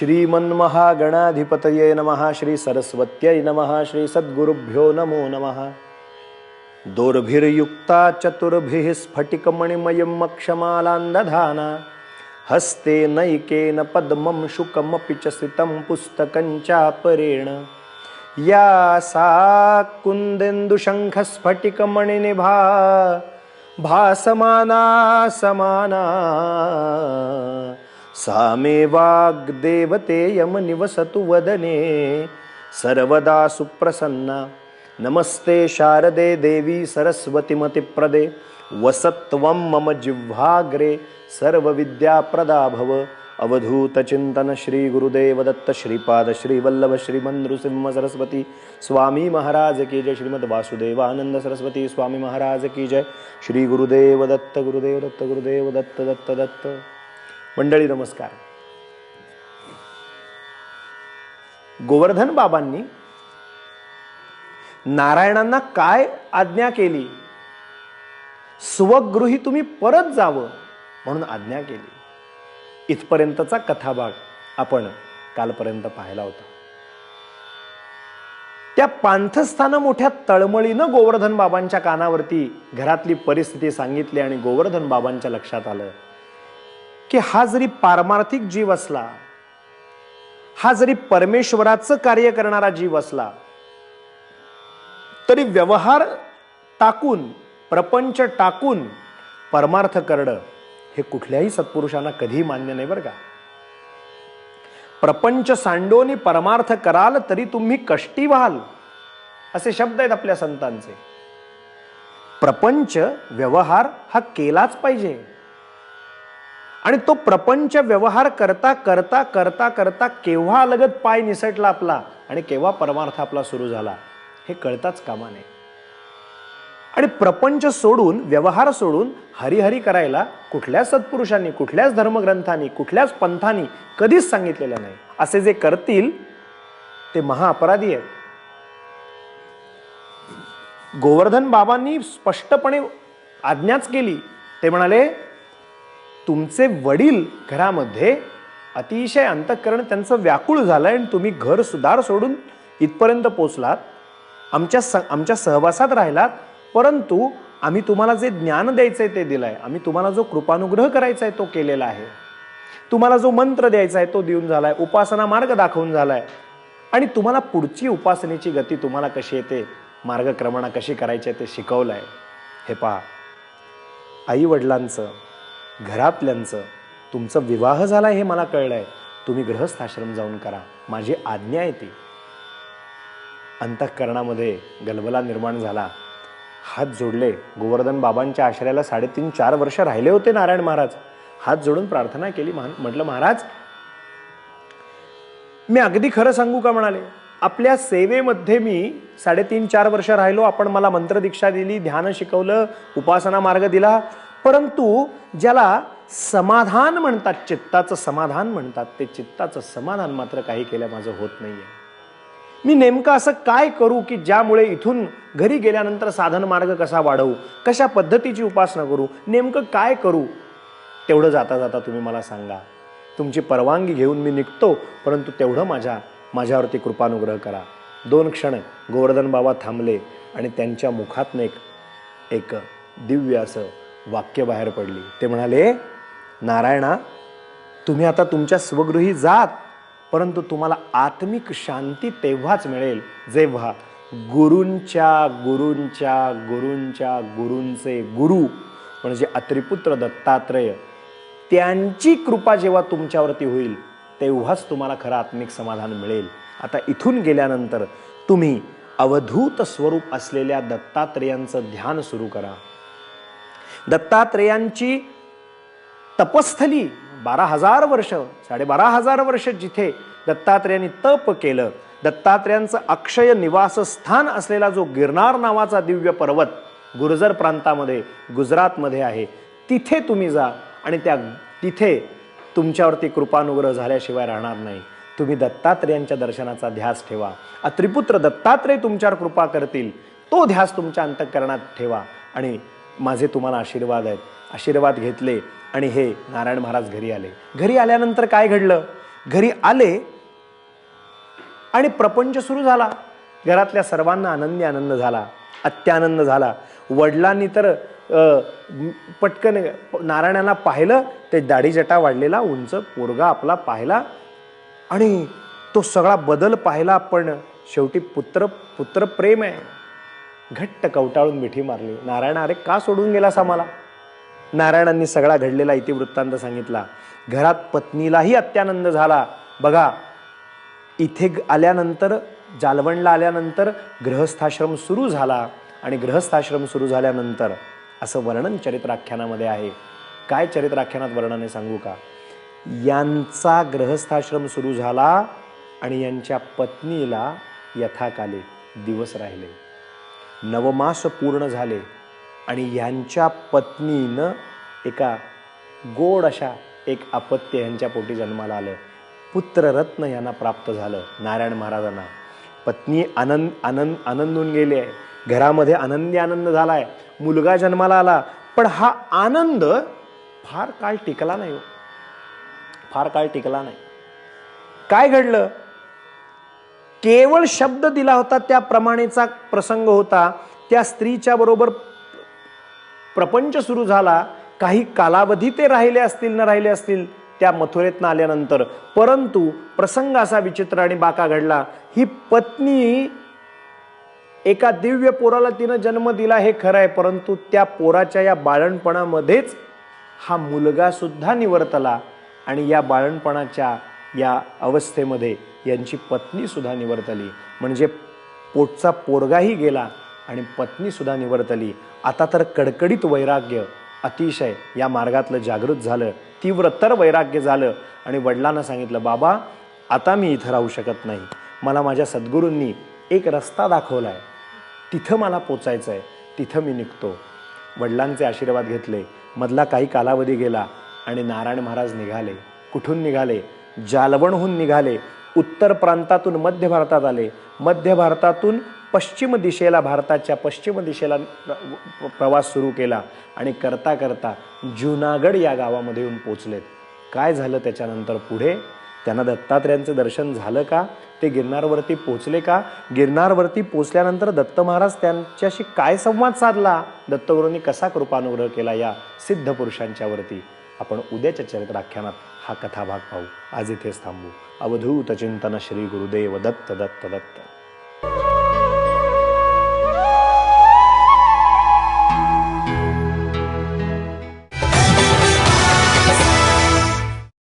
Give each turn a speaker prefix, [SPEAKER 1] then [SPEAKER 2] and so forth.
[SPEAKER 1] श्रीमन्महागणाधिपतये नमः श्री सरस्वत्यै नमः श्री सद्गुरुभ्यो नमो नमः। दोर्भिर्युक्ता चतुर्भिः स्फटिकमणिमयम् अक्षमालान्दधाना हस्ते नैकेन पद्मं शुकमपि च स्थितं पुस्तकं चापरेण। या सा कुन्देन्दुशङ्खस्फटिकमणिनिभा भासमाना समाना सा मे वाग्देवतेयं निवसतु वदने। सर्वदा सुप्रसन्ना। नमस्ते शारदे देवी सरस्वतीमतिप्रदे। वसत्वं मम जिह्वाग्रे सर्वविद्याप्रदा भव। अवधूतचिंतन श्री गुरुदेव दत्त श्रीपाद श्रीवल्लभ श्रीमंद्रुसिंह सरस्वती स्वामी महाराज की जय। स्वामी महाराज की जय। श्री गुरुदेव दत्त गुरुदेव दत्त गुरुदेव दत्त दत्त दत्त मंडळी नमस्कार. गोवर्धन बाबांनी नारायणांना काय आज्ञा केली? स्वगृही तुम्ही परत जावं म्हणून आज्ञा केली. इथपर्यंतचा कथाभाग आपण कालपर्यंत पाहिला होता. त्या पांथस्थानं मोठ्या तळमळीनं गोवर्धन बाबांच्या कानावरती घरातली परिस्थिती सांगितली आणि गोवर्धन बाबांच्या लक्षात आलं. की हा जरी पारमार्थिक जीव असला हा जरी परमेश्वराचं कार्य करणारा जीव असला तरी व्यवहार टाकून प्रपंच टाकून परमार्थ करणं हे कुठल्याही सत्पुरुषांना कधीही मान्य नाही बरं का. प्रपंच सांडोनी परमार्थ कराल तरी तुम्ही कष्टी व्हाल असे शब्द आहेत आपल्या संतांचे. प्रपंच व्यवहार हा केलाच पाहिजे. आणि तो प्रपंच व्यवहार करता करता करता करता केव्हा अलगत पाय निसटला आपला आणि केव्हा परमार्थ आपला सुरू झाला हे कळताच कामा नये. आणि प्रपंच सोडून व्यवहार सोडून हरिहरी करायला कुठल्याच सत्पुरुषांनी कुठल्याच धर्मग्रंथांनी कुठल्याच पंथांनी कधीच सांगितलेलं नाही. असे जे करतील ते महाअपराधी आहेत. गोवर्धन बाबांनी स्पष्टपणे आज्ञाच केली. ते म्हणाले तुमचे वडील घरामध्ये अतिशय अंतःकरण त्यांचं व्याकुळ झालंय आणि तुम्ही घर सुधार सोडून इथपर्यंत पोचलात. आमच्या स आमच्या सहवासात राहिलात परंतु आम्ही तुम्हाला जे ज्ञान द्यायचं आहे ते दिलं आहे आम्ही तुम्हाला जो कृपानुग्रह करायचा आहे तो केलेला आहे. तुम्हाला जो मंत्र द्यायचा आहे तो देऊन झाला आहे उपासना मार्ग दाखवून झाला आहे आणि तुम्हाला पुढची उपासनेची गती तुम्हाला कशी येते मार्गक्रमणा कशी करायची आहे ते शिकवलं आहे हे पहा. आई वडिलांचं घरातल्यांचं. तुमचं विवाह झाला हे मला कळलं आहे तुम्ही गृहस्थ आश्रम जाऊन करा. माझी आज्ञा आहे ती. अंतःकरणामध्ये गलबला निर्माण झाला. हात जोडले. गोवर्धन बाबांच्या आश्रयाला साडेतीन चार वर्ष राहिले होते नारायण महाराज. हात जोडून प्रार्थना केली म्हटलं महाराज मी अगदी खरं सांगू का म्हणाले? आपल्या सेवेमध्ये मी साडेतीन चार वर्ष राहिलो. आपण मला मंत्रदीक्षा दिली ध्यान शिकवलं उपासना मार्ग दिला. परंतु ज्याला समाधान म्हणतात चित्ताचं समाधान म्हणतात ते चित्ताचं समाधान मात्र काही केल्या माझं होत नाही आहे मी नेमकं असं काय करू की ज्यामुळे इथून घरी गेल्यानंतर साधन मार्ग कसा वाढवू कशा पद्धतीची उपासना करू नेमकं काय करू तेवढं जाता जाता तुम्ही मला सांगा. तुमची परवानगी घेऊन मी निघतो परंतु तेवढं माझ्या माझ्यावरती कृपानुग्रह करा. दोन क्षण गोवर्धन बाबा थांबले आणि त्यांच्या मुखातनं एक एक दिव्य असं वाक्य बाहेर पडली. ते म्हणाले नारायणा तुम्ही आता तुमच्या स्वगृही जात परंतु तुम्हाला आत्मिक शांती तेव्हाच मिळेल जेव्हा गुरूंच्या गुरूंच्या गुरूंच्या गुरूंचे गुरु म्हणजे अत्रिपुत्र दत्तात्रय त्यांची कृपा जेव्हा तुमच्यावरती होईल तेव्हाच तुम्हाला खरं आत्मिक समाधान मिळेल. आता इथून गेल्यानंतर तुम्ही अवधूत स्वरूप असलेल्या दत्तात्रेयांचं ध्यान सुरू करा. दत्तात्रेयांची तपस्थली बारा हजार वर्ष साडेबारा हजार वर्ष जिथे दत्तात्रेयांनी तप केलं. दत्तात्रेयांचं अक्षय निवासस्थान असलेला जो गिरनार नावाचा दिव्य पर्वत गुर्जर प्रांतामध्ये गुजरातमध्ये आहे तिथे तुम्ही जा आणि त्या तिथे तुमच्यावरती कृपानुग्रह झाल्याशिवाय राहणार नाही. तुम्ही दत्तात्रेयांच्या दर्शनाचा ध्यास ठेवा. त्रिपुत्र दत्तात्रेय तुमच्यावर कृपा करतील तो ध्यास तुमच्या अंतःकरणात ठेवा आणि माझे तुम्हाला आशीर्वाद आहेत. आशीर्वाद घेतले आणि हे नारायण महाराज घरी आले. घरी आल्यानंतर काय घडलं? घरी आले आणि प्रपंच सुरू झाला. घरातल्या सर्वांना आनंदी आनंद झाला अत्यानंद झाला. वडिलांनी तर पटकन नारायणाला पाहिलं ते दाढीजटा वाढलेला उंच पोरगा आपला पाहिला आणि तो सगळा बदल पाहिला पण शेवटी पुत्र पुत्र प्रेम आहे. घट्ट कवटाळून मिठी मारली. नारायण अरे का सोडून गेलास आम्हाला? नारायणांनी सगळा घडलेला इतिवृत्तांत सांगितला. घरात पत्नीलाही अत्यानंद झाला. बघा इथे आल्यानंतर जालवणला आल्यानंतर गृहस्थाश्रम सुरू झाला आणि गृहस्थाश्रम सुरू झाल्यानंतर असं वर्णन चरित्राख्यानामध्ये आहे. काय चरित्राख्यानात वर्णन आहे सांगू का? यांचा गृहस्थाश्रम सुरू झाला आणि यांच्या पत्नीला यथाकाले दिवस राहिले. नवमास पूर्ण झाले आणि यांच्या पत्नीनं एका गोड अशा एक अपत्य यांच्या पोटी जन्माला आलं. पुत्ररत्न यांना प्राप्त झालं नारायण महाराजांना. पत्नी आनंद आनंद आनंदून गेली आहे. घरामध्ये आनंदी आनंद झाला आहे मुलगा जन्माला आला पण हा आनंद फार काळ टिकला नाही हो. फार काळ टिकला नाही. काय घडलं? केवळ शब्द दिला होता त्या प्रमाणेचा प्रसंग होता. त्या स्त्रीच्या बरोबर प्रपंच सुरू झाला. काही कालावधी ते राहिले असतील न राहिले असतील त्या मथुरेतनं आल्यानंतर. परंतु प्रसंग असा विचित्र आणि बाका घडला. ही पत्नी एका दिव्य पोराला तिनं जन्म दिला हे खरं आहे परंतु त्या पोराच्या या बाळणपणामध्येच हा मुलगा सुद्धा निवर्तला. आणि या बाळणपणाच्या या अवस्थेमध्ये यांची पत्नीसुद्धा निवर्तली. म्हणजे पोटचा पोरगाही गेला आणि पत्नीसुद्धा निवर्तली. आता तर कडकडीत वैराग्य अतिशय या मार्गातलं जागृत झालं. तीव्रतर वैराग्य झालं आणि वडिलांना सांगितलं बाबा आता मी इथं राहू शकत नाही. मला माझ्या सद्गुरूंनी एक रस्ता दाखवला आहे तिथं मला पोचायचं आहे तिथं मी निघतो. वडिलांचे आशीर्वाद घेतले. मधला काही कालावधी गेला आणि नारायण महाराज निघाले. कुठून निघाले? जालवणहून निघाले उत्तर प्रांतातून मध्य भारतात आले. मध्य भारतातून पश्चिम दिशेला भारताच्या पश्चिम दिशेला प्रवास सुरू केला आणि करता करता जुनागड या गावामध्ये येऊन पोचलेत. काय झालं त्याच्यानंतर पुढे? त्यांना दत्तात्र्यांचं दर्शन झालं का? ते गिरनारवरती पोचले का? गिरनारवरती पोचल्यानंतर दत्त महाराज त्यांच्याशी काय संवाद साधला? दत्तगुरूंनी कसा कृपानुग्रह केला या सिद्ध पुरुषांच्यावरती आपण उद्याच्या चरित्राख्यानात हा कथाभाग पाहू. आज इथेच थांबू. अवधूत चिंतन श्री गुरुदेव दत्त दत्त दत्त.